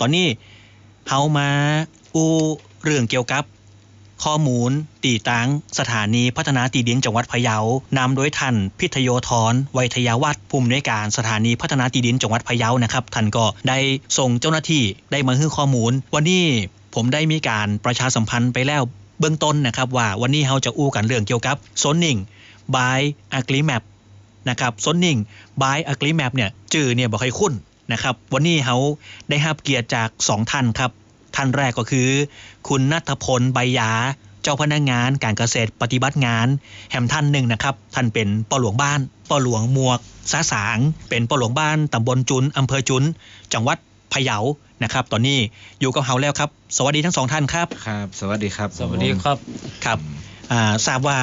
ตอนนี้เฮามาอู้เรื่องเกี่ยวกับ ข้อมูล ตีตังสถานีพัฒนาตีดินจังหวัดพะเยานำโดยท่านพิทโยธรไวยทยาวัฒน์ผู้อำนการสถานีพัฒนาตีดินจังหวัดพะเยานะครับท่านก็ได้ส่งเจ้าหน้าที่ได้มาให้ข้อมูล วันนี้ผมได้มีการประชาสัมพันธ์ไปแล้วเบื้องต้นนะครับว่าวันนี้เราจะอู้กันเรื่องเกี่ยวกับโซนนิ่งบายอะกริแมปนะครับโซนนิ่งบายอะกริแมปเนี่ยจื่อเนี่ยบ่ค่อยคุ้น นะครับ วันนี้เขาได้รับเกียรติจากสองท่านครับ ท่านแรกก็คือ คุณนัทพลใบยา เจ้าพนักงานการเกษตรปฏิบัติงาน แห่มท่านหนึ่งนะครับ ท่านเป็นปอหลวงบ้านปอหลวงหมวกสาสาง เป็นปอหลวงบ้านตำบลจุนอำเภอจุน จังหวัดพะเยานะครับ ตอนนี้อยู่กับเฮาแล้วครับ สวัสดีทั้งสองท่านครับครับ สวัสดีครับ สวัสดีครับครับอ่าทราบว่า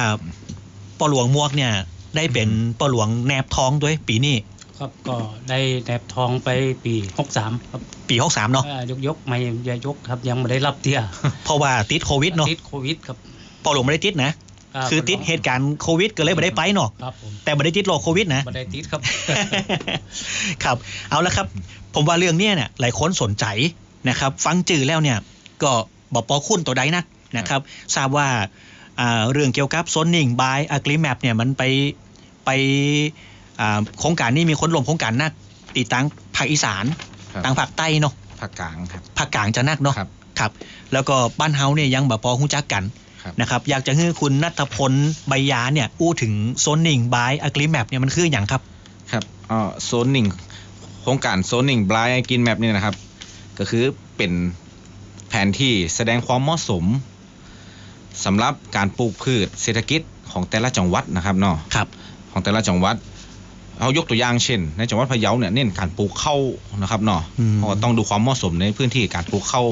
ปอหลวงหมวกเนี่ยได้เป็นปอหลวงแนบท้องด้วยปีนี้ ครับก็ได้แนบทองไปปี63ครับปี63เนาะเอ่อยกยกไม่อย่ายกครับยังไม่ได้รับเตี้ยเพราะว่าติดโควิดเนาะติดโควิดครับปอหลวงไม่ได้ติดนะาคือติดเหตุการณ์โควิดก็เลยไม่ได้ไปเนาะครับผมแต่ไม่ได้ติดโรคโควิดนะไม่ได้ติดครับ ครับเอาละครับ ผมว่าเรื่องเนี้ยเนี่ยหลายคนสนใจนะครับ ฟังจื่อแล้วเนี่ย ก็บอกปอคุ้นตัวใดนักนะครับ ทราบว่าอ่าเรื่องเกี่ยวกับโซนนิ่งบายอะกริแมปเนี่ยมันไปไปอ่า โครงการนี้มีคนลงโครงการนักตีตังภาคอีสานครับตังภาคใต้เนาะภาคกลางครับภาคกลางจะนักเนาะครับครับแล้วก็บ้านเฮาเนี่ยยังแบบพอหู้จักกันครับนะครับอยากจะให้คุณนัทพลใบยาเนี่ยอู้ถึงโซนนิ่งบายอะกริแมปเนี่ยมันคืออย่างครับครับอ๋อโซนนิ่งโครงการโซนนิ่งบลายกินแมปนี่นะครับ ก็คือเป็นแผนที่แสดงความเหมาะสมสำหรับการปลูกพืชเศรษฐกิจของแต่ละจังหวัดนะครับเนาะครับของแต่ละจังหวัด เอายกตัวอย่างเช่น ในจังหวัดพะเยาเนี่ยเน้นการปลูกข้าวนะครับเนาะอืมเพราะว่าต้องดูความเหมาะสมในพื้นที่การปลูกข้าว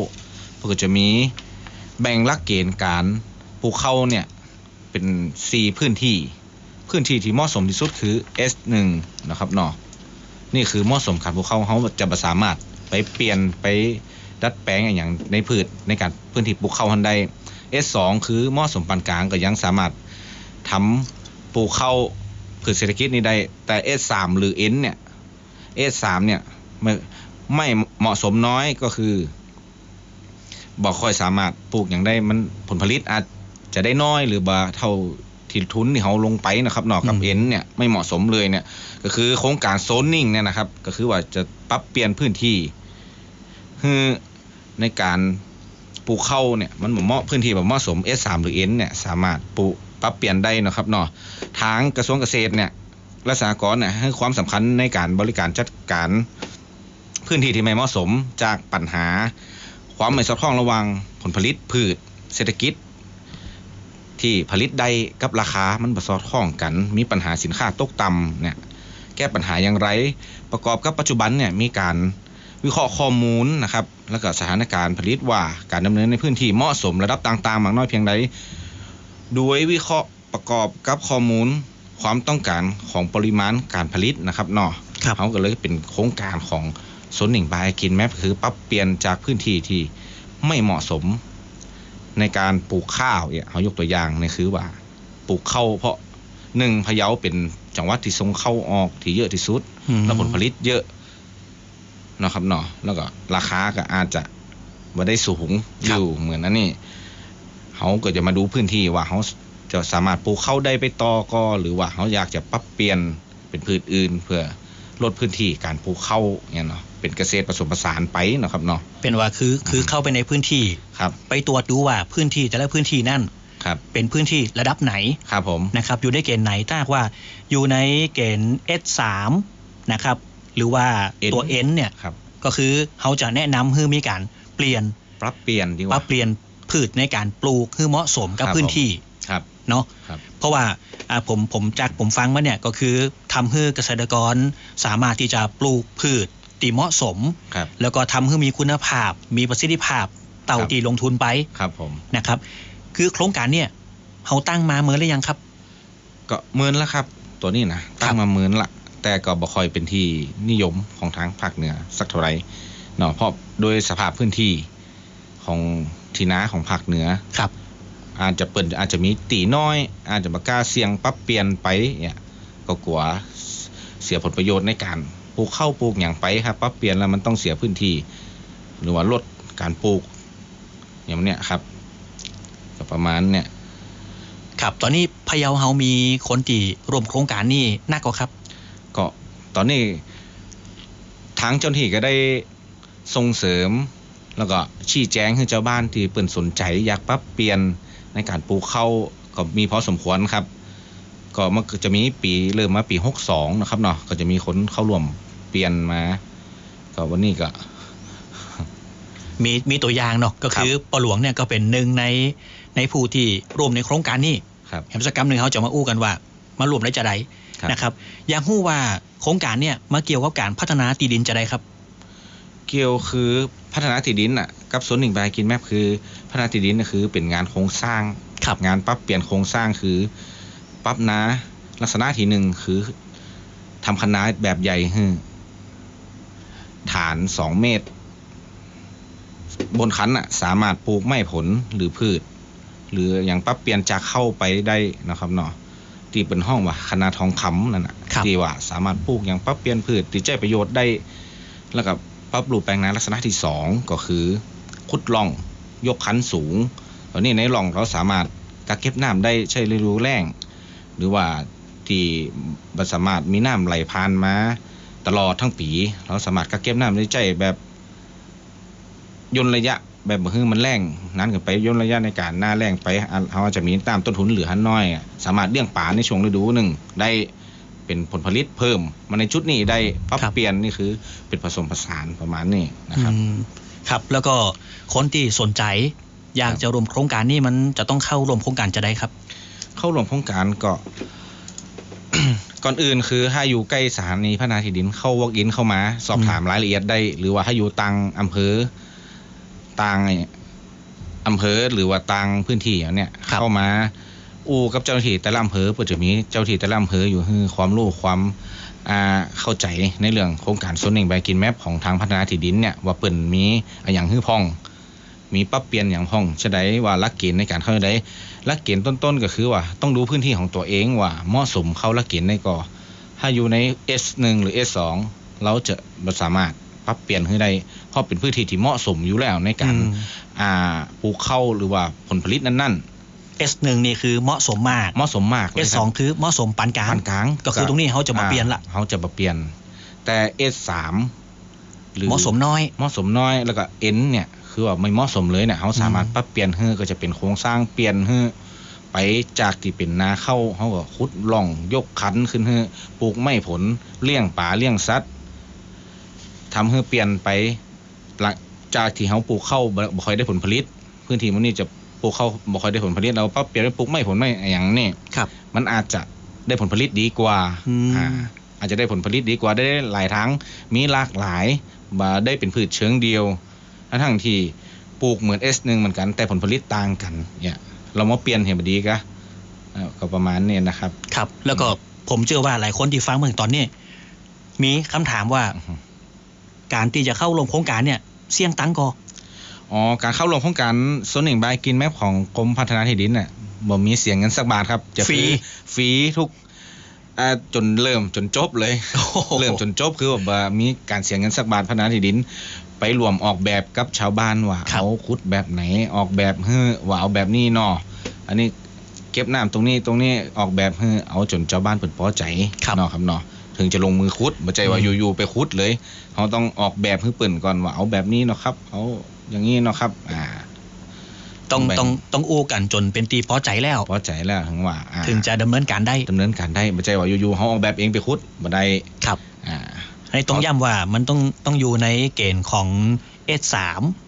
เพื่อจะมีแบ่งหลักเกณฑ์การปลูกข้าวเนี่ยเป็น4พื้นที่ พื้นที่ที่เหมาะสมที่สุดคือ S1 นะครับเนาะนี่คือเหมาะสมการปลูกข้าวเขาจะบ่สามารถไปเปลี่ยนไปดัดแปลงอย่างในพืชในการพื้นที่ปลูกข้าวทันใด S2 คือเหมาะสมปานกลางก็ยังสามารถทำปลูกข้าว พืชเศรษฐกิจนี้ได้ แต่ S3 หรือ N เนี่ย S3 เนี่ยไม่ไม่เหมาะสมน้อยก็คือบอกค่อยสามารถปลูกอย่างได้มันผลผลิตอาจจะได้น้อยหรือบ่เท่าที่ทุนที่เขาลงไปนะครับนอกกับอืมเอ็นเนี่ยไม่เหมาะสมเลยเนี่ย ก็คือโครงการโซนนิ่งเนี่ยนะครับ ก็คือว่าจะปรับเปลี่ยนพื้นที่คือในการปลูกข้าวเนี่ยมันบ่เหมาะพื้นที่แบบเหมาะสม S3 หรือ N เนี่ยสามารถปลูก ปรับเปลี่ยนได้นะครับเนาะทางกระทรวงเกษตรเนี่ยและสหกรเนี่ยให้ความสำคัญในการบริการจัดการ พื้นที่ที่ไม่เหมาะสมจากปัญหา ความไม่สอดคล้องระหว่างผลผลิตพืช เศรษฐกิจ ที่ผลิตได้กับราคามันบ่สอดคล้องกัน มีปัญหาสินค้าตกต่ำเนี่ยแก้ปัญหาอย่างไร ประกอบกับปัจจุบันเนี่ยมีการวิเคราะห์ข้อมูลนะครับ แล้วก็สถานการณ์ผลิตว่าการดำเนินในพื้นที่เหมาะสมระดับต่างๆ มากน้อยเพียงใด ดยวิเคราะห์ประกอบกับข้อมูลความต้องการของปริมาณการผลิตนะครับเนาะครับเขาก็เลยเป็นโครงการของโซนหนึ่งบายกินแมปคือปรับเปลี่ยนจากพื้นที่ที่ไม่เหมาะสม ในการปลูกข้าวเนี่ยเขายกตัวอย่างเนี่ยคือว่าปลูกข้าวเพราะหนึ่งพะเยาเป็นจังหวัดที่ส่งเข้าวออกที่เยอะที่สุดอืมแล้วผลผลิตเยอะเนาะครับเนาะแล้วก็ราคาก็อาจจะไม่ได้สูงอยู่เหมือนนั้นนี่ เขาก็จะมาดูพื้นที่ว่าเขาจะสามารถปลูกข้าวได้ไปต่อก็หรือว่าเขาอยากจะปรับเปลี่ยนเป็นพืชอื่น เพื่อลดพื้นที่การปลูกข้าวเนี่ยเนาะเป็นเกษตรผสมผสานไปเนาะครับเนาะเป็นว่าคือคือเข้าไปในพื้นที่ครับ ไปตรวจดูว่าพื้นที่แต่ละพื้นที่นั่นครับเป็นพื้นที่ระดับไหนครับผมนะครับอยู่ในเกณฑ์ไหนถ้าหากว่าอยู่ในเกณฑ์ S3 นะครับหรือว่าตัว N เนี่ยครับก็คือเขาจะแนะนำให้มีการเปลี่ยนปรับเปลี่ยนดีกปรัว่าบเปลี่ยน พืชในการปลูกให้เหมาะสมกับครับพื้นที่ครับเนาะครับเพราะว่าอ่าผมผมจากผมฟังมาเนี่ยก็คือทำให้เกษตรกรสามารถที่จะปลูกพืชที่เหมาะสมครับแล้วก็ทำให้มีคุณภาพ มีประสิทธิภาพเต่าครับที่ลงทุนไปครับผมนะครับ คือโครงการเนี่ยเขาตั้งมาเมื่อหรือยังครับ ก็เหมือนละครับ ตัวนี้นะตั้งมาเหมือนละแต่ก็บ่ค่อยเป็นที่นิยมของทางภาคเหนือสักเท่าไหร่เนาะเพราะโดยสภาพพื้นที่ของ ทีนาของภาคเหนือครับ อาจจะเปิดอาจจะมีตีน้อย อาจจะบกล้าเสี่ยงปรับเปลี่ยนไปเนี่ยก็กลัวเสียผลประโยชน์ในการปลูกข้าวปลูกอย่างไปครับปรับเปลี่ยนแล้วมันต้องเสียพื้นที่ หรือว่าลดการปลูก อย่างเนี้ยครับก็ประมาณเนี่ยครับตอนนี้พะเยาเฮามีคนที่ร่วมโครงการนี่นักกว่าครับ ก็ตอนนี้ทางเจ้าหน้าที่ก็ได้ส่งเสริม แล้วก็ชี้แจงให้เจ้าบ้านที่เปิ่นสนใจอยากปรับเปลี่ยนในการปลูกข้าวก็มีพอสมควรครับ ก็มันก็จะมีปีเริ่มมาปี 62 นะครับเนาะก็จะมีคนเข้าร่วมเปลี่ยนมาก็วันนี้ก็มีมีตัวอย่างเนาะก็คือปอหลวงเนี่ยก็เป็นหนึ่งในในผู้ที่ร่วมในโครงการนี้ครับแหมกิจกรรมหนึ่งเขาจะมาอู้กันว่า มารวมได้จะใดครับนะครับ อยากรู้ว่าโครงการเนี่ยมาเกี่ยวกับการพัฒนาที่ดินจะใดครับ เกี่ยวคือพัฒนาที่ดินอะกับสวนหนึ่งบายกินแมพคือ พัฒนาที่ดินน่ะคือเป็นงานโครงสร้างครับงานปรับเปลี่ยนโครงสร้างคือปรับนาลักษณะที่หนึ่งคือทำคณะแบบใหญ่คือฐานสองเมตร บนคันอะสามารถปลูกไม้ผลหรือพืช หรืออย่างปรับเปลี่ยนจากเข้าไปได้นะครับเนาะที่เป็นห้องว่าคณะทองคำนั่นน่ะครับที่ว่าสามารถปลูกอย่างปรับเปลี่ยนพืชที่ใจประโยชน์ได้แล้วก็ ปรับปลูกแปลงนาลักษณะที่สองก็คือ ขุดร่อง ยกคันสูงตอนนี้ในร่องเราสามารถกักเก็บน้ำได้ใช้ฤดูแล้งหรือว่าที่บ่สามารถมีน้ำไหลผ่านมาตลอดทั้งปี เราสามารถกักเก็บน้ำได้ใจแบบย่นระยะแบบบ่คือมันแรงนั้นเกินไปย่นระยะในการหน้าแรงไปเราจะมีตามต้นทุนเหลือหันน้อย สามารถเลี้ยงปลาในช่วงฤดูหนึ่งได้ เป็นผลผลิตเพิ่ม มาในชุดนี้ได้ปรับครับเปลี่ยนนี่คือเป็นผสมผสานประมาณนี้นะครับอืมครับ แล้วก็คนที่สนใจอยากจะร่วมโครงการนี้มันจะต้องเข้าร่วมโครงการจะได้ครับ เข้าร่วมโครงการก็ก่อนอื่นคือถ้าอยู่ใกล้สถานีพัฒนาที่ดินเข้าวอล์กอินเข้ามา สอบถามรายละเอียดได้ หรือว่าถ้าอยู่ตังอำเภอตังอำเภอหรือว่าตังพื้นที่อย่างเนี้ยครับเข้ามา อูกับเจ้าหน้าที่แต่ละอำเภอเปิดจะมีเจ้าหน้าที่แต่ละอำเภออยู่ให้ความรู้ความอ่าเข้าใจในเรื่องโครงการโซนนิ่งใบกินแมปของทางพัฒนาที่ดินเนี่ยว่าเปิ่นมีอะอย่างฮื้อพ่อง มีปรับเปลี่ยนอย่างพ่องจะได้ว่าหลักเกณฑ์ในการเข้าได้หลักเกณฑ์ต้นๆก็คือว่าต้องดูพื้นที่ของตัวเองว่าเหมาะสมเข้าหลักเกณฑ์ในก่อถ้าอยู่ใน S1 หรือ S2 เราจะบ่สามารถปรับเปลี่ยนให้ได้เพราะเป็นพื้นที่ที่เหมาะสมอยู่แล้วในการอืมอ่าปลูกข้าวหรือว่าผลผลิตนั้น S1 นี่คือเหมาะสมมากๆเหมาะสมมากเลย S2 คือเหมาะสมปานกลาง ปานกลางก็คือตรงนี้เขาจะมาเปลี่ยนละ อ่าเขาจะมาเปลี่ยน แต่ S3 หรือเหมาะสมน้อย เหมาะสมน้อยแล้วก็ N เนี่ยคือว่าไม่เหมาะสมเลยเนี่ยเขาสามารถปรับเปลี่ยนให้ก็จะเป็นโครงสร้างเปลี่ยนให้ไปจากที่เป็นนาเข้าเขาก็ขุดล่องยกคันขึ้นให้ปลูกไม้ผลเลี้ยงป่าเลี้ยงสัตว์ทำให้เปลี่ยนไปหลังจากที่เขาปลูกเข้าวบ่บ่ค่อยได้ผลผลิต พื้นที่มันนี่จะ ปลูกเข้าวบ่ค่อยได้ผลผลิตเราปรับเปลี่ยนไปปลูกไม้ผลไม้อย่างนี้ครับ มันอาจจะได้ผลผลิตดีกว่าอืมอ่าอาจจะได้ผลผลิตดีกว่าได้หลายทั้งมีหลากหลายบาได้เป็นพืชเชิงเดียวทั้งทั้งที่ปลูกเหมือน S1 เหมือนกัน แต่ผลผลิตต่างกันเนี่ยเรามาเปลี่ยนเห็นบดีกะเอ่อก็ประมาณนี้นะครับ ครับ แล้วก็ผมเชื่อว่าหลายคนที่ฟังมาถึงตอนนี้ มีคำถามว่าอือฮึการที่จะเข้าร่วมโครงการเนี่ย เสี่ยงตังก็ อ๋อ การเข้าร่วมโครงการโซนหนึ่งบายกินแมพของกรมพัฒนาที่ดินน่ะบ่มีเสียเงินสักบาทครับ จะฟรีฟรีทุกอ่าจนเริ่มจนจบเลย เริ่มจนจบคือแบบว่ามีการเสียเงินสักบาทพัฒนาที่ดิน ไปรวมออกแบบกับชาวบ้านว่าครับเอาขุดแบบไหนออกแบบเฮ้อว่าเอาแบบนี้เนาะอันนี้เก็บน้ำตรงนี้ตรงนี้ออกแบบเฮ้อเอาจนชาวบ้านเปิดพอใจเนาะครับเนาะถึงจะลงมือขุดบ่ใจว่าอืมอยู่ๆไปขุดเลยเขาต้องออกแบบให้เปิ่นก่อนว่าเอาแบบนี้เนาะครับเอา อย่างนี้เนาะครับ อ่า ต้องแบ่งต้องต้องอู้กันจนเป็นตีพอใจแล้วพอใจแล้วถึงว่าอ่าถึงจะดำเนินการได้ดำเนินการได้บ่ใจว่าอยู่ๆเขาออกแบบเองไปขุดบ่ได้ครับ อ่าอันนี้ต้องย้ำว่ามันต้องต้องอยู่ในเกณฑ์ของ S3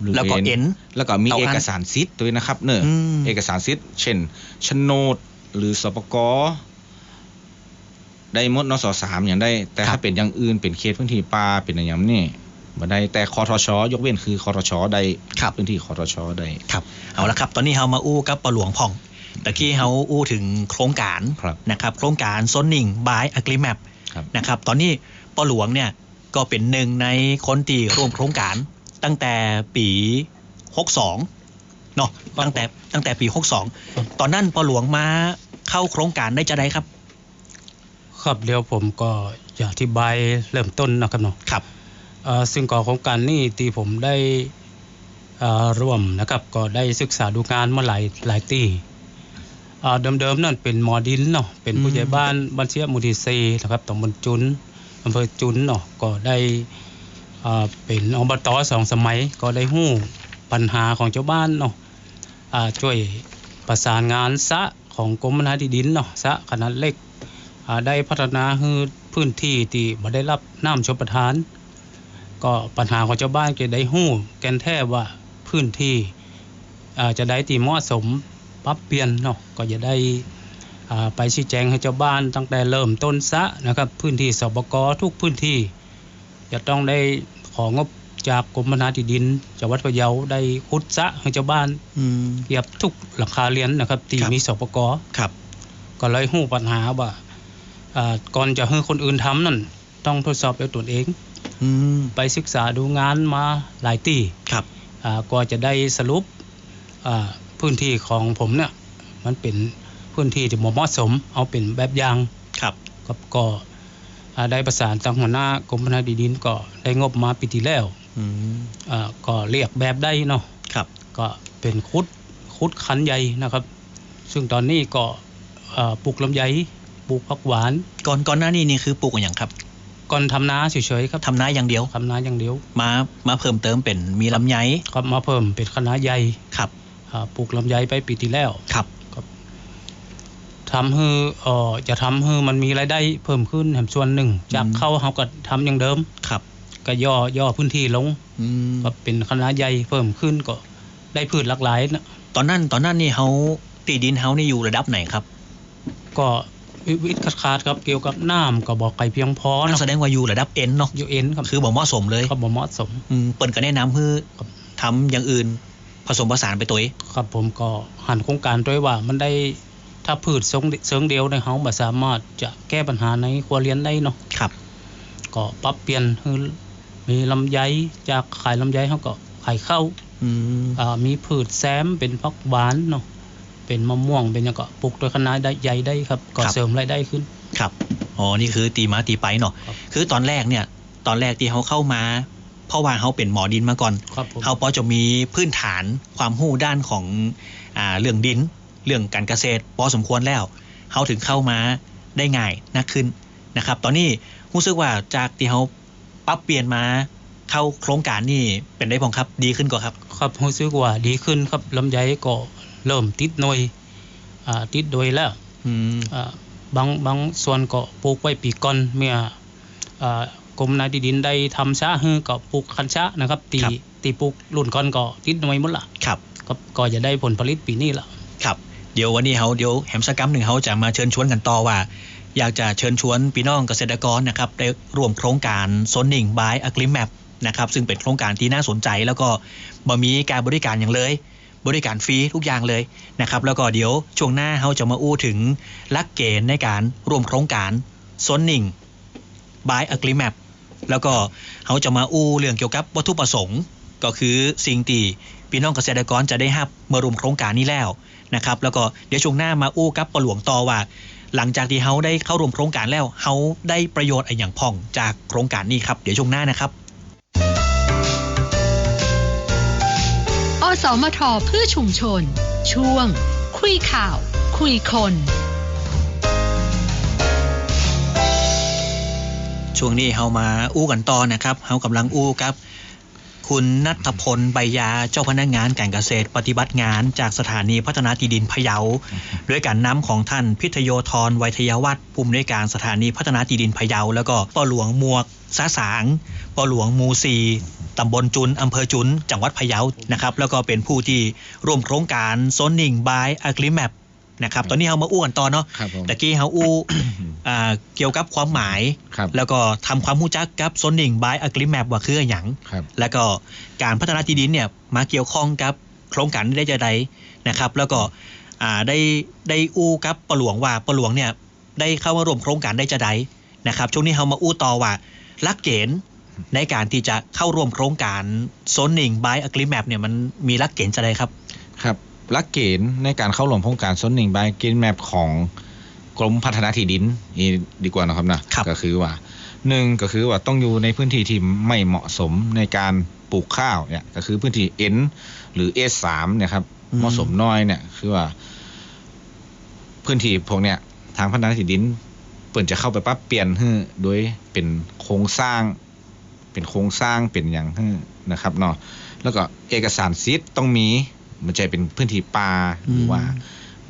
หรือแล้วก็ N N แล้วก็มีเอาอันเอกสารสิทธิ์ด้วยนะครับ เนอะอืมเอกสารสิทธิ์เช่นโฉนดหรือสปกได้หมดนสสามอย่างได้ แต่ครัถ้าบเป็นอย่างอื่นเป็นเขตพื้นที่ป่าเป็นอย่างนี้ บ่ได้แต่คอทชยกเว้นคือคอทชได้ครับพื้นที่คอทชได้ครับเอาละครับ ตอนนี้เรามาอู้กับปะหลวงพ่องตะกี้เราอู้ถึงโครงการครับนะครับ โครงการซนนิงบายอะกริแมปครับนะครับ ตอนนี้ปะหลวงเนี่ยก็เป็นหนึ่งในคนที่ร่วมโครงการตั้งแต่ปี 62เนาะตั้งแต่ตั้งแต่ปี 62 ตอนนั้นปะหลวงมาเข้าโครงการได้จะได้ครับ ครับเดี๋ยวผมก็จะอธิบายเริ่มต้นนะครับเนาะครับ เอ่อซึ่งก่อโครงการนี้ที่ผมได้อ่าร่วมนะครับก็ได้ศึกษาดูงานมาหลายหลายตีอ่าเดิมๆนั่นเป็นหมอดินเนาะเป็นผู้ใหญ่บ้านบ้านเชียหมูทีซีนะครับตำบลจุนอำเภอจุนเนาะก็ได้อ่าเป็นอบตสองสมัยก็ได้หู้ปัญหาของเจ้าบ้านเนาะอ่าช่วยประสานงานสระของกรมพัฒนาที่ดินเนาะสระขนาดเล็กอ่าได้พัฒนาให้พื้นที่ที่บ่ได้รับน้ำชลประทาน ก็ปัญหาของชาวบ้านจะได้หู้ แกนแท้ว่าพื้นที่อ่าจะได้ตีเหมาะสมปรับเปลี่ยนเนาะก็จะได้อ่าไปชี้แจงให้ชาวบ้านตั้งแต่เริ่มต้นซะนะครับ พื้นที่สปกทุกพื้นที่ จะต้องได้ของงบจากกรมพัฒนาที่ดินจังหวัดพะเยาได้ขุดซะให้ชาวบ้านอืมเกียบทุกหลังคาเรือนนะครับที่ครับมีสปกครับ ก็เลยหู้ปัญหาว่าอ่าก่อนจะให้คนอื่นทำนั่นต้องทดสอบด้วยตนเองอืม ไปศึกษาดูงานมาหลายตีครับอ่าก็จะได้สรุปอ่าพื้นที่ของผมเนี่ยมันเป็นพื้นที่ที่บ่เหมาะสม เอาเป็นแบบอย่างครับก็ก็อ่าได้ประสานทางหัวหน้ากรมพัฒนาที่ดินก็ได้งบมาปีที่แล้วอืมอ่าก็เรียกแบบได้เนาะครับก็เป็นคุดคุดคันใหญ่นะครับ ซึ่งตอนนี้ก็อ่าปลูกลำไยปลูกผักหวาน ก่อนก่อนหน้านี้นี่คือปลูกอย่างครับ ก่อนทำนาเฉยๆครับทำนาอย่างเดียวทำนาอย่างเดียว มามาเพิ่มเติมเป็นมีลำไยก็มาเพิ่มเป็นคณะใหญ่ครับอ่าปลูกลำไยไปปีที่แล้วครับทำให้เอ่อจะทำให้มันมีรายได้เพิ่มขึ้นแถมส่วนหนึ่ง จากเข้าเขาก็ทำอย่างเดิมครับ ก็ย่อย่อพื้นที่ลงอืมก็เป็นคณะใหญ่เพิ่มขึ้นก็ได้พืชหลากหลายนะตอนนั้นตอนนั้นนี่เขาตีดินเขานี่อยู่ระดับไหนครับ ก็ วิวิทย์ขาดๆครับเกี่ยวกับน้ำก็บอกไก่เพียงพอนั่นเนาะแสดงว่าอยู่ระดับเอ็นเนาะยูเอ็นครับคือบอกเหมาะสมเลยก็บ่เหมาะสมอืมเปิ่นก็แนะนำคือครับทำอย่างอื่นผสมผสานไปตัวเองครับผมก็หันโครงการด้วยว่ามันได้ถ้าพืชเสริงเสริงเดียวในเฮาบ่สามารถจะแก้ปัญหาในครัวเรือนได้เนาะครับ ก็ปรับเปลี่ยนให้มีลำไยจากขายลำไยเขาก็ขายข้าวอืมอ่ามีพืชแซมเป็นผักหวานเนาะ เป็นมะม่วงเป็นหยังก็ปลูกโดยคณะได้ใหญ่ได้ครับก็เสริมรายได้ขึ้นครับอ๋อนี่คือตีมาตีไปเนาะครับคือตอนแรกเนี่ย ตอนแรกที่เขาเข้ามาเพราะว่าเขาเป็นหมอดินมาก่อนครับผมเขาพอจะมีพื้นฐานความรู้ด้านของอ่าเรื่องดิน เรื่องการเกษตรพอสมควรแล้วเขาถึงเข้ามาได้ง่ายนักขึ้นนะครับ ตอนนี้รู้สึกว่าจากที่เขาปรับเปลี่ยนมาเข้าโครงการนี่เป็นได้พองครับดีขึ้นกว่าครับ ครับรู้สึกว่าดีขึ้นครับลำไยก็ เริ่มติดหน่วยอ่าติดโดยแล้วอืมอ่าบางบางส่วนก็ปลูกไว้ปีก่อนเมื่ออ่ากรมนาที่ดินได้ทำช้าฮือก็ปลูกคันช้านะครับ ตีตีปลูกรุ่นก่อนก็ติดหน่วยหมดละครับก็ก็จะได้ผลผลิตปีนี้ละครับเดี๋ยววันนี้เขาเดี๋ยวแหมสกรรมหนึ่งเขาจะมาเชิญชวนกันต่อว่า อยากจะเชิญชวนพี่น้องเกษตรกรนะครับได้ร่วมโครงการโซนนิ่งบายอะกริมแมปนะครับซึ่งเป็นโครงการที่น่าสนใจแล้วก็บ่มีการบริการอย่างเลย บริการฟรีทุกอย่างเลยนะครับแล้วก็เดี๋ยวช่วงหน้าเขาจะมาอู้ถึงหลักเกณฑ์ในการรวมโครงการซนนิ่งบายอะกริมแมปแล้วก็เขาจะมาอู้เรื่องเกี่ยวกับวัตถุประสงค์ ก็คือสิ่งที่พี่น้องเกษตรกรจะได้รับเมื่อรวมโครงการนี้แล้วนะครับแล้วก็เดี๋ยวช่วงหน้ามาอู้กับปลวงต่อว่า หลังจากที่เขาได้เข้าร่วมโครงการแล้วเขาได้ประโยชน์อะไรอย่างพ่องจากโครงการนี้ครับเดี๋ยวช่วงหน้านะครับ สมทเพื่อชุมชน ช่วง คุยข่าว คุยคน ช่วงนี้เฮามาอู้กันต่อนะครับเฮากำลังอู้ครับ คุณนัทพลใบยาเจ้าพนักงานการเกษตรปฏิบัติงานจากสถานีพัฒนาที่ดินพะเยา ด้วยการนำของท่านพิทโยธรไวยทยวัฒน์ผู้อำนวยการสถานีพัฒนาที่ดินพะเยา แล้วก็ปอหลวงหมวกสาสางปอหลวงหมูซีตำบลจุนอำเภอจุน จังหวัดพะเยานะครับแล้วก็เป็นผู้ที่ร่วมโครงการโซนนิ่งบายอะกริแมป นะครับ ตอนนี้เขามาอู้กันต่อเนาะครับผมตะกี้เขาอู้อ่าเกี่ยวกับความหมาย ครับ แล้วก็ทำความรู้จักกับโซนนิ่งบายอะกริแมปว่าคืออย่าง ครับ แล้วก็การพัฒนาที่ดินเนี่ยมาเกี่ยวข้องกับโครงการนี้ได้จะใดนะครับ แล้วก็อ่าได้ได้อู้กับปะหลวงว่าปะหลวงเนี่ยได้เข้ามาร่วมโครงการได้จะใดนะครับ ช่วงนี้เรามาอู้ต่อว่าหลักเกณฑ์ในการที่จะเข้าร่วมโครงการโซนนิ่งบายอะกริแมปเนี่ยมันมีหลักเกณฑ์จะใดครับครับ หลักเกณฑ์ในการเข้าร่วมโครงการส้นหนึ่งบายกินแมปของกรมพัฒนาที่ดินนี่ดีกว่านะครับนะครับก็คือว่าหนึ่งก็คือว่าต้องอยู่ในพื้นที่ที่ไม่เหมาะสมในการปลูกข้าวเนี่ยก็คือพื้นที่ N หรือ S3 เนี่ยครับอืมเหมาะสมน้อยเนี่ยคือว่า พื้นที่พวกเนี้ยทางพัฒนาที่ดินเปิ่นจะเข้าไปปรับเปลี่ยนให้โดยเป็นโครงสร้าง เป็นโครงสร้างเป็นอย่างให้นะครับเนาะแล้วก็เอกสารสิทธิ์ต้องมี มันจะเป็นพื้นที่ป่าหรือว่า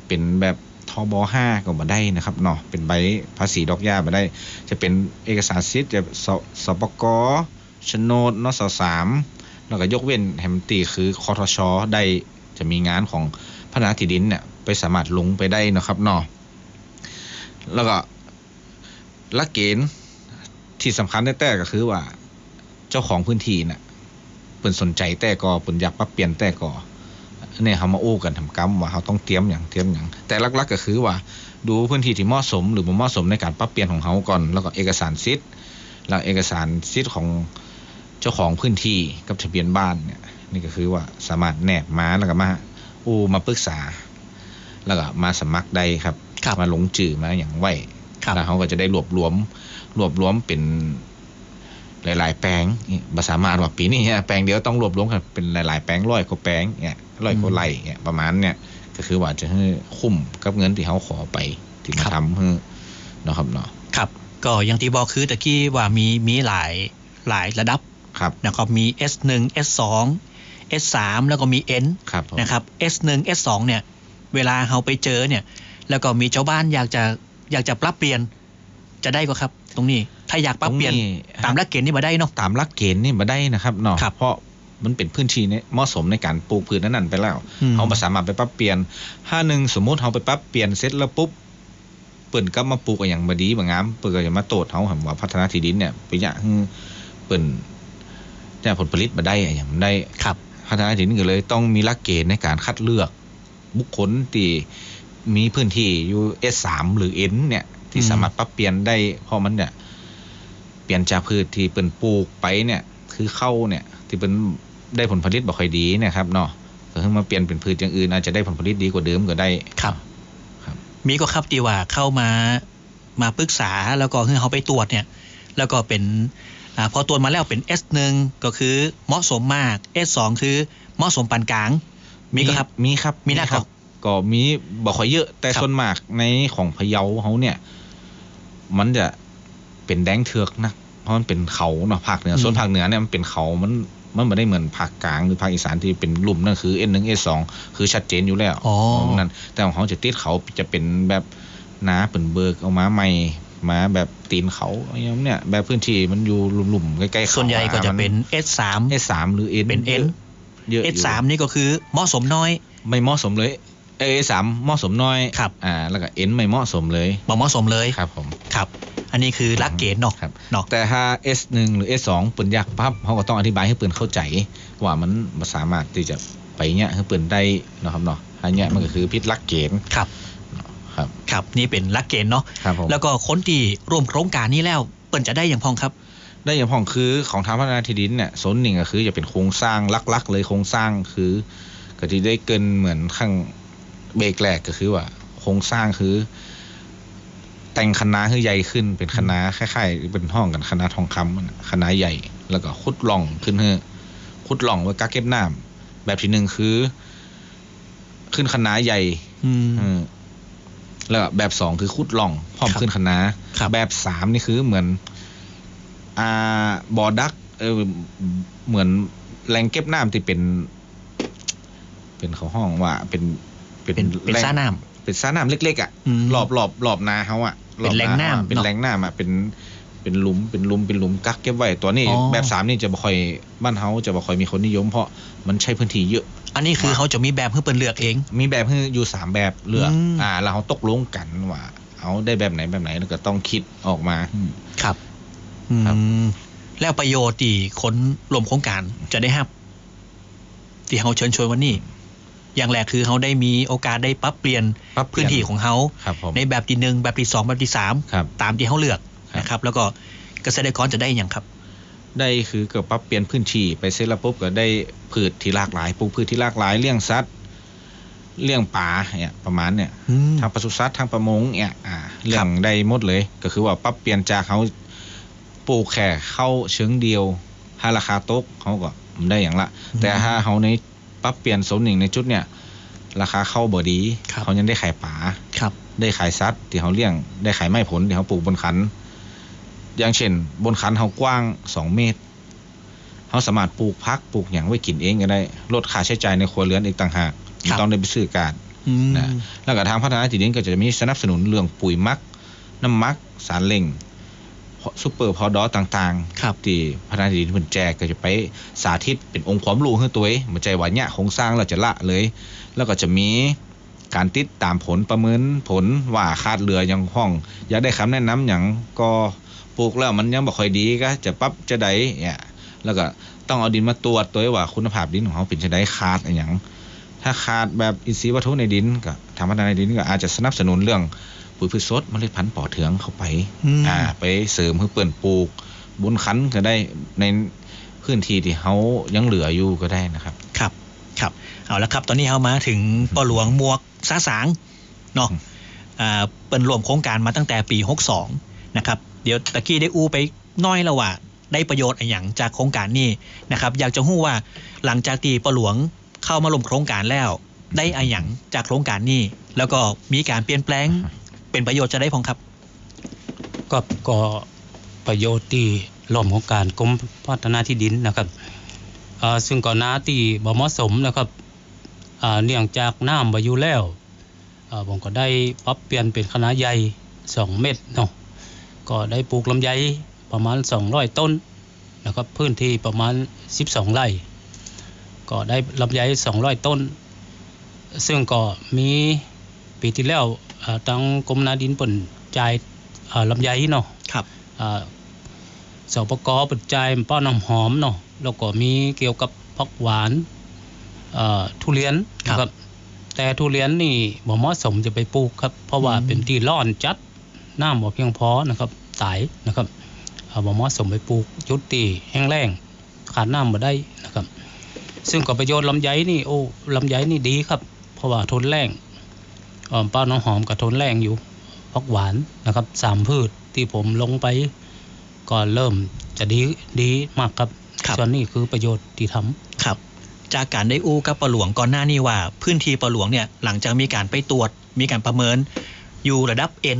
เป็นแบบทบห้าก็มาได้นะครับเนาะเป็นใบภาษีดอกหญ้ามาได้ จะเป็นเอกสารสิทธิ์จะสสปกโฉนดนสสามแล้วก็ยกเว้นแฮมนตีคือคอทชได้จะมีงานของพัฒนาที่ดินเนี่ยไปสามารถลงไปได้นะครับเนาะแล้วก็หลักเกณฑ์ที่สำคัญแต่ๆก็คือว่า เจ้าของพื้นที่เนี่ยเปิ่นสนใจแต่ก็เปิ่นอยากปรับเปลี่ยนแต่ก็ เนี่ยเขามาอู้กันทำกรรมว่าเขาต้องเตรียมอย่างเตรียมอย่างแต่หลักๆก็คือว่า ดูพื้นที่ที่เหมาะสม หรือบ่เหมาะสมในการปรับเปลี่ยนของเขาก่อน แล้วก็เอกสารสิทธิ์แล้วเอกสารสิทธิ์ของเจ้าของพื้นที่กับทะเบียนบ้านเนี่ยนี่ก็คือว่าสามารถแนบมาแล้วก็มาอู้มาปรึกษา แล้วก็มาสมัครได้ครับครับมาลงจื่อมาอย่างไว้ครับแล้วเขาก็จะได้รวบรวมรวบรวมเป็นหลาย ๆ แปลงนี่ภาษามารถว่าปีนี้เนี่ยแปลงเดียวต้องรวบรวมกันเป็นหลาย ๆ แปลงร้อยกว่าแปลงเนี่ย ร้อยกว่าไร่เนี่ยประมาณเนี่ยก็คือว่าจะให้คุ้มกับเงินที่เขาขอไปที่มาครับทำให้เนาะครับเนาะครับ ก็อย่างที่บอกคือตะกี้ว่ามีมีหลายหลายระดับครับนะครับมี S1 S2 S3 แล้วก็มี N ครับผมนะครับ S1 S2 เนี่ย เวลาเราไปเจอเนี่ย แล้วก็มีชาวบ้านอยากจะอยากจะปรับเปลี่ยนจะได้ก็ครับ ตรงนี้ถ้าอยากปรับเปลี่ยนตรงตามหลักเกณฑ์นี่มาได้เนาะตามหลักเกณฑ์นี่มาได้นะครับเนาะครับเพราะ มันเป็นพื้นที่เนี่ยเหมาะสมในการปลูกพืชนั้นๆไปแล้วอืมเขาบ่สามารถไปปรับเปลี่ยนถ้าหนึ่งสมมุติเขาไปปรับเปลี่ยนเสร็จแล้วปุ๊บเปิ่นก็มาปลูกอย่างบดีบางงามเปิ่นก็จะมาโตดเขาหันว่าพัฒนาที่ดินเนี่ยไปอย่างให้เปิ่นแต่ผลผลิตมาได้อะอย่างมันได้ครับพัฒนาที่ดินก็เลยต้องมีหลักเกณฑ์ในการคัดเลือกบุคคลที่มีพื้นที่อยู่ S3 หรือ N เนี่ยที่อืมสามารถปรับเปลี่ยนได้เพราะมันเนี่ย เปลี่ยนจากพืชที่เป็นปลูกไปเนี่ย คือเข้าเนี่ย ที่เป็น ได้ผลผลิตบ่ค่อยดีเนี่ยครับเนาะก็คือมาเปลี่ยนเป็นพืชอย่างอื่นอาจจะได้ผลผลิตดีกว่าเดิมก็ได้ครับ ครับมีก็ครับตีว่าเข้ามามาปรึกษาแล้วก็ให้เขาไปตรวจเนี่ย แล้วก็เป็นอาพอตรวจมาแล้วเป็น S1 ก็คือเหมาะสมมาก S2 คือเหมาะสมปานกลาง มีก็ครับมีครับมีนะครับ ก็มีบ่ค่อยเยอะ แต่ครับส่วนมากในของพะเยาเขาเนี่ย มันจะเป็นแดงเถือกนะเพราะมันเป็นเขาเนาะภาคเหนือส่วนภาคเหนือเนี่ยมันเป็นเขามัน มันไม่ได้เหมือนภาคกลางหรือภาคอีสานที่เป็นกลุ่มนั่นคือ N1 S2 คือชัดเจนอยู่แล้วอ๋อของนั้นแต่ของเขาจะติดเขาจะเป็นแบบหนาเป็นเบิกเอามาใหม่มาแบบตีนเขาอย่างเนี้ยแบบพื้นที่มันอยู่หลุ่มๆใกล้ๆเขาส่วนใหญ่ก็จะเป็น S3 เอสามหรือ N เป็น N เยอะอยู่ S3 นี่ก็คือเหมาะสมน้อย ไม่เหมาะสมเลย เอสามเหมาะสมน้อยครับ อ่าแล้วก็ N ไม่เหมาะสมเลยบ่เหมาะสมเลยครับผมครับอันนี้คือหลักเกณฑ์เนาะครับเนาะแต่ถ้า S1 หรือ S2 ปืนยากปั๊บเขาก็ต้องอธิบายให้ปืนเข้าใจ ว่ามันบ่สามารถที่จะไปเนี้ยให้ปืนได้เนาะครับเนาะอันเนี้ยมันก็คือพิษลักเกณฑ์ครับครับครับนี่เป็นหลักเกณฑ์เนาะครับผมแล้วก็คนที่ร่วมโครงการนี้แล้วเปิ้นจะได้อย่างพองครับ ได้อย่างพ่องคือของทางพัฒนาที่ดินเนี่ยโซนหนึ่งก็คือจะเป็นโครงสร้างลักๆ เลยโครงสร้างคือก็จะได้เกินเหมือนข้าง เบรกแรกก็คือว่าโครงสร้างคือ แต่งคณะให้ใหญ่ขึ้นเป็นคณะคล้ายๆเป็นห้องกันคณะทองคำนั่นน่ะคณะใหญ่ แล้วก็ขุดหล่องขึ้นเฮ้ขุดหล่องไว้กักเก็บน้ำแบบที่หนึ่งคือ ขึ้นคณะใหญ่ อืมเออแล้วก็แบบสองคือขุดหล่องพร้อมครับขึ้นคณะครับแบบสามนี่คือเหมือน อ่าบ่อดัก เออเหมือนแหล่งเก็บน้ำที่เป็น เป็นเขาห้องว่าเป็น เป็นเป็นแหล่งซ่าน้ำเป็นซ่าน้ำเล็กๆอะอืมรอบรอบรอบนาเขาอะเป็นแหล่งน้ำรอบเขาอะเป็นเนอะแหล่งน้ำอะเป็นเป็นหลุมเป็นหลุมเป็นหลุมกักเก็บไว้ตัวนี้อ๋อแบบสามนี่จะบ่ค่อยบ้านเฮาจะบ่ค่อยมีคนนิยมเพราะมันใช้พื้นที่เยอะ อันนี้คือเขาจะมีแบบให้เปิ้นเลือกเอง มีแบบให้อยู่สามแบบเลือกอืมอ่าแล้วเขาตกลงกันว่าเอาได้แบบไหนแบบไหนแล้วก็ต้องคิดออกมาครับอืครับมแล้วประโยชน์ที่คนรวมโครงการจะได้รับที่เขาเชิญชวนวันนี้ อย่างแรกคือเขาได้มีโอกาสได้ปรับเปลี่ยนปรับเปลี่พื้ยนที่ของเขาครับผมในแบบที่หนึ่งแบบที่สองแบบที่สามครับตามที่เขาเลือกครับนะครับ แล้วก็เกษตรกรจะได้อย่างครับ ได้คือเกิดปรับเปลี่ยนพื้นที่ไปเสร็จแล้วปุ๊บก็ได้พืชที่หลากหลายปลูกพืชที่หลากหลายเลี้ยงสัตว์เลี้ยงปลาเนี่ยประมาณเนี่ยอืมทางปศุสัตว์ทางประมงเนี่ยอ่าเรื่องได้หมดเลย ก็คือว่าปรับเปลี่ยนจากเขาปลูกแค่เข้าเชิงเดียวถ้าราคาตกเขาก็มันได้อย่างละอืมแต่ถ้าเขาใน ปรับเปลี่ยนโซนหนึ่งในจุดเนี่ย ราคาเข้าบ่ดีครับเขายังได้ขายป่าครับ ได้ขายซัดที่เขาเลี้ยงได้ขายไม้ผลที่เขาปลูกบนคัน อย่างเช่น บนคันเขากว้างสองเมตรเขาสามารถปลูกพักปลูกอย่างไว้กินเองก็ได้ ลดค่าใช้จ่ายในครัวเรือนอีกต่างหากครับไม่ต้องได้ไปซื้อการอืมนะแล้วก็ทางพัฒนาที่ดินก็จะมีสนับสนุนเรื่องปุ๋ยหมัก น้ำหมัก สารเล่ง ซูเปอร์พอดอต่างๆ ครับที่พัฒนาที่ดินเพิ่นแจกก็จะไปสาธิตเป็นองค์ความรู้ให้ตัวเองมันใจว่าเนี่ยโครงสร้างเราจะละเลย แล้วก็จะมีการติดตามผลประเมินผลว่าคาดเหลืออย่างห้อง อยากได้คำแนะนำอย่างก็ปลูกแล้วมันยังบ่ค่อยดีก็จะปรับจะได้เนี่ยแล้วก็ต้องเอาดินมาตรวจตัวเองว่าคุณภาพดินของเขาเป็นจะได้ขาดอะไรอย่างถ้าขาดแบบอินทรีย์วัตถุในดินก็ทางพัฒนาในดินก็อาจจะสนับสนุนเรื่อง ปุ๋ยพืชสดเมล็ดพันธุ์ปอเทืองเข้าไปอืมอ่าไปเสริมให้เปิ่นปลูกบนคันก็ได้ในพื้นที่ที่เขายังเหลืออยู่ก็ได้นะครับ ครับครับเอาละครับ ตอนนี้เรามาถึงปอหลวงหมวกซาสางเนาะอืมอ่าเปิดรวมโครงการมาตั้งแต่ปี 62 นะครับ เดี๋ยวตะกี้ได้อู้ไปน้อยแล้วว่า ได้ประโยชน์อะไรอย่างจากโครงการนี้นะครับ อยากจะหู้ว่าหลังจากที่ปอหลวงเข้ามาลงโครงการแล้ว ได้อะไรอย่างจากโครงการนี้ แล้วก็มีการเปลี่ยนแปลง เป็นประโยชน์จะได้พองครับ ก็ก็ประโยชน์ที่ล้อมของการกรมพัฒนาที่ดินนะครับซึ่งก่อนหน้าที่บ่เหมาะสมนะครับเนื่องจากน้ำบ่อยู่แล้วผมก็ได้ปรับเปลี่ยนเป็นคณะใหญ่ 2 เมตรเนาะก็ได้ปลูกลำไยประมาณ 200 ต้นนะครับพื้นที่ประมาณ 12 ไร่ ก็ได้ลำไย 200 ต้น ซึ่งก็มีปีที่แล้ว อ่าทางกรมนาดินเปิ่นจ่ายอ่าลำไยเนาะครับอ่าสปกเปิดจ่ายป้อนน้ำหอมเนาะแล้วก็มีเกี่ยวกับพักหวานอ่าทุเรียนครับนะครับ แต่ทุเรียนนี่บ่เหมาะสมจะไปปลูกครับ เพราะว่าอืมเป็นที่ร้อนจัดน้ำบ่เพียงพอนะครับตายนะครับอ่าบ่เหมาะสมไปปลูกจุดตีแห้งแล้งขาดน้ำบ่ได้นะครับ ซึ่งก็ประโยชน์ลำไยนี่โอ้ลำไยนี่ดีครับ เพราะว่าทนแรง อ่าป้าน้องหอมก็ทนแรงอยู่พักหวานนะครับสามพืชที่ผมลงไปก็เริ่มจะดีดีมากครับครับส่วนนี้คือประโยชน์ที่ทำครับ จากการได้อู้กับปอหลวงก่อนหน้านี้ว่า พื้นที่ปอหลวงเนี่ยหลังจากมีการไปตรวจ มีการประเมิน อยู่ระดับเอ็น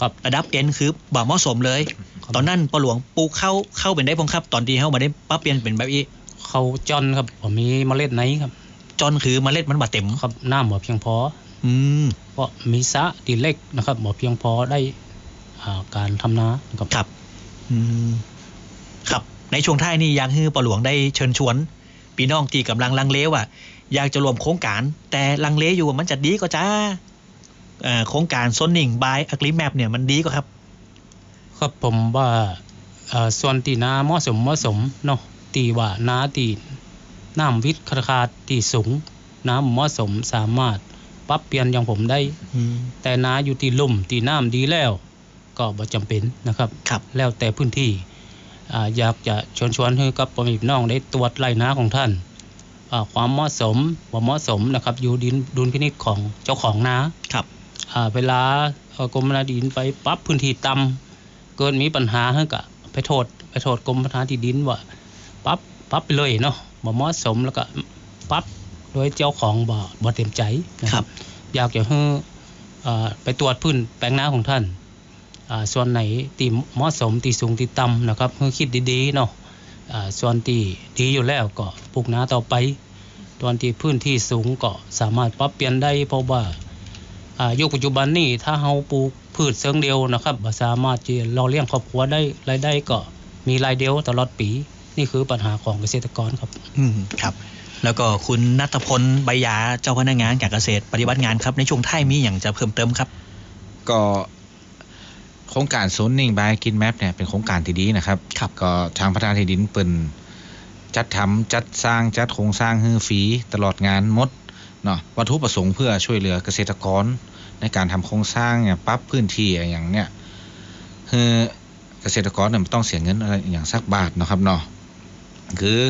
ครับระดับเอ็นคือบ่เหมาะสมเลยครับตอนนั้นปอหลวงปลูกเข้าเข้าเป็นได้พงครับ ตอนที่เข้ามาได้ปรับเปลี่ยนเป็นแบบนี้เขาจอนครับผมมีเมล็ดไหนครับจอนคือเมล็ดมันบาเต็มครับน้ำบ่เพียงพอ อืมเพราะมีสระดีเล็กนะครับบ่เพียงพอได้อ่าการทำนานะครับครับอืมครับ ในช่วงท้ายนี้อยากให้ปอหลวงได้เชิญชวนพี่น้องที่กำลังลังเลว่าอยากจะรวมโครงการ แต่ลังเลอยู่ว่ามันจะดีก็จ้าเอ่อโครงการโซนนิ่งบายอักลิแมปเนี่ยมันดีก็ครับ ครับผมว่าเอ่อส่วนที่นาเหมาะสมเหมาะสมเนาะตีว่านาตีน้ำวิทย์คาขาดที่สูงน้ำเหมาะสมสามารถ ปรับเปลี่ยนอย่างผมได้อืมแต่นาอยู่ที่ลุ่มที่น้ำดีแล้ว ก็บ่จำเป็นนะครับครับ แล้วแต่พื้นที่อ่าอยากจะชวนชวนให้กับพ่อแม่พี่น้องได้ตรวจไร่นาของท่านอ่าความเหมาะสมบ่เหมาะสมนะครับ อยู่ดินดุลพินิจของเจ้าของนาครับอ่าเวลาเอ่อกรมนาดินไปปรับพื้นที่ต่ำเกินมีปัญหาให้กะไปโทษ ไปโทษกรมพัฒนาที่ดินว่าปรับปรับไปเลยเนาะบ่เหมาะสมแล้วก็ปรับ โดยเจ้าของบ่บ่เต็มใจนะคครัรับบอยากจะให้อ่าไปตรวจพื้นแปลงนาของท่านอ่าส่วนไหนที่เหมาะสมที่สูงที่ต่ำนะครับให้คิดดีๆเนาะอ่าส่วนที่ดีอยู่แล้วก็ปลูกนาต่อไปส่วนที่พื้นที่สูงก็สามารถปรับเปลี่ยนได้เพราะว่าอ่ายุคปัจจุบันนี่ถ้าเฮาปลูกพืชเชิงเดียวนะครับบ่สามารถที่รอเลี้ยงครอบครัวได้รายได้ก็มีรายเดียวตลอดปี นี่คือปัญหาของเกษตรกรครับ อืมครับ แล้วก็คุณนัทพลใบยาเจ้าพนักงานการเกษตรปฏิบัติงานครับ ในช่วงท้ายมีอย่างจะเพิ่มเติมครับ ก็โครงการโซนนิ่งบายกินแมปเนี่ยเป็นโครงการที่ดีนะครับครับก็ทางพัฒนาที่ดินเปิ่นจัดทำจัดสร้างจัดโครงสร้างฮือฟรีตลอดงานหมดเนาะวัตถุประสงค์เพื่อช่วยเหลือเกษตรกร ในการทำโครงสร้างเนี่ยปรับพื้นที่อะไรอย่างเนี้ยคือเกษตรกรเนี่ยไม่ต้องเสียเงินอะไรอย่างสักบาทเนาะครับเนาะคือ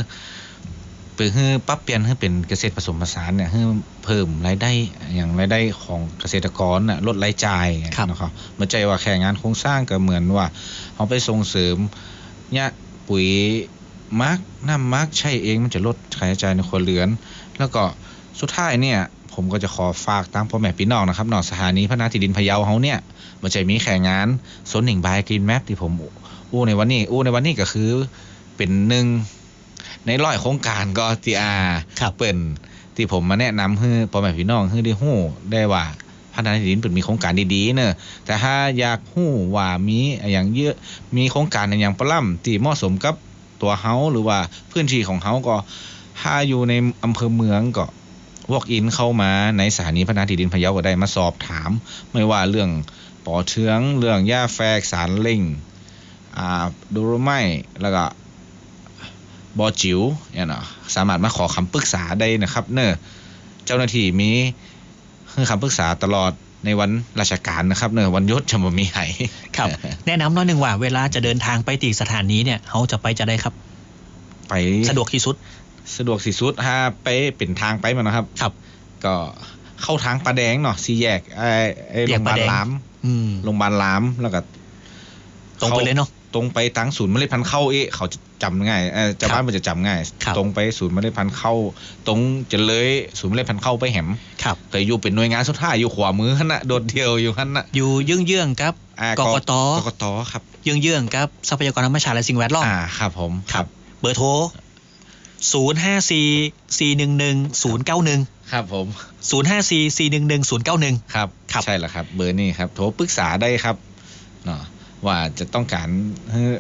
เพื่อให้ปรับเปลี่ยนให้เป็นเกษตรผสมผสานเนี่ยให้เพิ่มรายได้อย่างรายได้ของเกษตรกรน่ะลดรายจ่ายครับนะครับไม่ใช่ว่าแค่งานโครงสร้างก็เหมือนว่าเขาไปส่งเสริมเนี่ยปุ๋ยมาร์กน้ำมาร์กใช่เองมันจะลดค่าใช้จ่ายในครัวเรือน แล้วก็สุดท้ายเนี่ยผมก็จะขอฝากตามพ่อแม่พี่น้องนะครับนอกสถานีพัฒนาที่ดินพะเยาเฮาเนี่ยมันจะมีแข่งงานโซนหนึ่งบายกรีนแมปที่ผมอู้ในวันนี้อู้ในวันนี้ก็คือเป็นหนึ่ง ในร้อยโครงการก็ที่อาครับเปิ่นที่ผมมาแนะนำให้พ่อแม่พี่น้องให้ได้ฮู้ได้ว่าพัฒนาที่ดินเปิ่นมีโครงการดีๆเนอะแต่ถ้าอยากฮู้ว่ามีอย่างเยอะมีโครงการอย่างปล้ำที่เหมาะสมกับตัวเฮาหรือว่าพื้นที่ของเฮาก็ถ้าอยู่ในอำเภอเมืองก็ walk in เข้ามาในสถานีพัฒนาที่ดินพะเยาก็ได้มาสอบถาม ไม่ว่าเรื่องปอเทืองเรื่องหญ้าแฝกสารเล่งอ่าดูโรไมแล้วก็ บอจิ๋วเนี่ยเนาะสามารถมาขอคำปรึกษาได้นะครับ เนอะเจ้าหน้าที่มีให้คำปรึกษาตลอดในวันราชการนะครับเนอะวันหยศจะมามีให้ครับ แนะนำหน้อยหนึ่งว่าเวลาจะเดินทางไปตีสถานีเนี่ยเขาจะไปจะได้ครับ ไปสะดวกที่สุด สะดวกสิสุดถ้าไปเป็นทางไปมานะครับ ครับ ก็เข้าทางปลาแดงเนาะสี่แยกไอ้ไอ้แยโรกงพยาบาลปลาแดงล้ามอืม โรงพยาบาลล้ามแล้วก็ตรงไปเลยเนาะ ตรงไปทางศูนย์เมล็ดพันธุ์เข้าเอ๊ะเขาจะ จำง่ายเออเจ้าครับบ้านมันจะจำง่ายครับตรงไปศูนย์เมล็ดพันธุ์เข้า ตรงจะเลยศูนย์เมล็ดพันธุ์เข้าไปแหมครับเคยอยู่เป็นหน่วยงานสุดท้ายอยู่ขวามือหั่นน่ะโดดเดียวอยู่หั่นน่ะอยู่เยื่องๆครับอ่ากกตกกตครับ เยื่องๆครับทรัพยากรธรรมชาติและสิ่งแวดล้อมอ่าครับผมครับ เบอร์โทร0 5 4 4 1 1 0 9 1ครับผม0 5 4 4 1 1 0 9 1ครับครับใช่แล้วครับ เบอร์นี้ครับ โทรปรึกษาได้ครับเนาะว่าจะต้องการเอ่อ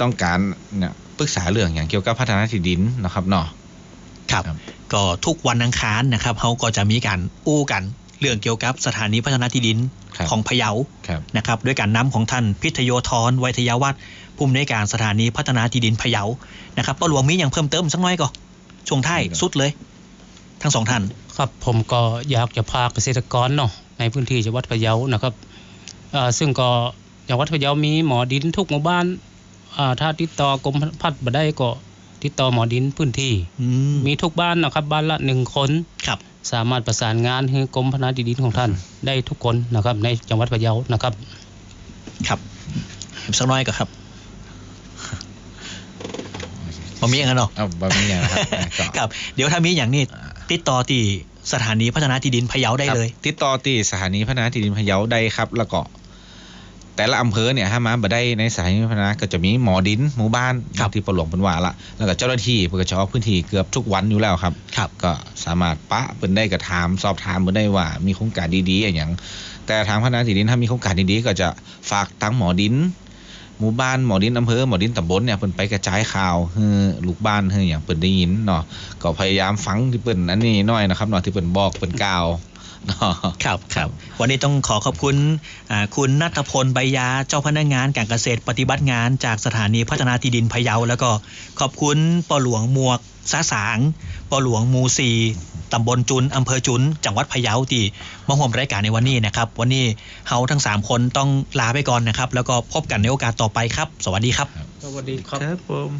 ต้องการเนี่ยปรึกษาเรื่องอย่างเกี่ยวกับพัฒนาที่ดินนะครับเนาะครับครับ ก็ทุกวันอังคารนะครับเขาก็จะมีการอู้กันเรื่องเกี่ยวกับสถานีพัฒนาที่ดินครับของพะเยาครับนะครับด้วยการนำของท่านพิทโยธรไวยทยาวัฒน์ผู้อำนวยการสถานีพัฒนาที่ดินพะเยานะครับป้าหลวงมีอย่างเพิ่มเติมสักหน้อยก็ช่วงท้ายสุดเลย ทั้งสองท่าน ครับผมก็อยากจะพาเกษตรกรเนาะในพื้นที่จังหวัดพะเยานะครับเอ่อซึ่งก็จังหวัดพะเยามีหมอดินทุกหมู่บ้านอ่า ถ้าติดต่อกรมพัฒน์บ่ได้ก็ติดต่อหมอดินพื้นที่อืมมีทุกบ้านนะครับ บ้านละหนึ่งคนครับ สามารถประสานงานให้กรมพัฒนาที่ดินของท่าน ได้ทุกคนนะครับ ในจังหวัดพะเยานะครับ ครับสักหน้อยก็ครับมามีอย่างนั้นเนาะเอาบะหมี่นะครับอะก็ครับ เดี๋ยวถ้ามีอย่างนี้ติดต่อที่สถานีพัฒนาที่ดินพะเยาได้เลยครับติดต่อที่สถานีพัฒนาที่ดินพะเยาได้ครับ แล้วก็ แต่ละอำเภอเนี่ยถ้ามาบ่ได้ในสถานีพัฒนาก็จะมีหมอดินหมู่บ้านครับที่ปหลวงเป็นว่าละแล้วก็เจ้าหน้าที่เพื่อจะออกพื้นที่เกือบทุกวันอยู่แล้วครับครับ ก็สามารถปะเปินได้ก็ถามสอบถามเปินได้ว่ามีโครงการดีๆอย่าง แต่ทางพัฒนาที่ดินถ้ามีโครงการดีๆก็จะฝากตั้งหมอดินหมู่บ้านหมอดินอำเภอหมอดินตำบลเนี่ยเปินไปกระจายข่าวให้ลูกบ้านให้อย่างเปินได้ยินเนาะก็พยายามฟังที่เปินอันนี้หน้อยนะครับเนาะที่เปินบอกเปินกล่าวเนาะ ครับครับวันนี้ต้องขอขอบคุณอ่าคุณนัทพลใบยาเจ้าพนักงานการเกษตรปฏิบัติงานจากสถานีพัฒนาที่ดินพะเยา แล้วก็ขอบคุณปอหลวงหมวกสาสางปอหลวงหมูซีตำบลจุนอำเภอจุน จังหวัดพะเยาที่มาร่วมรายการในวันนี้นะครับ วันนี้เฮาทั้ง 3 คนต้องลาไปก่อนนะครับ แล้วก็พบกันในโอกาสต่อไปครับ สวัสดีครับ สวัสดีครับครับผม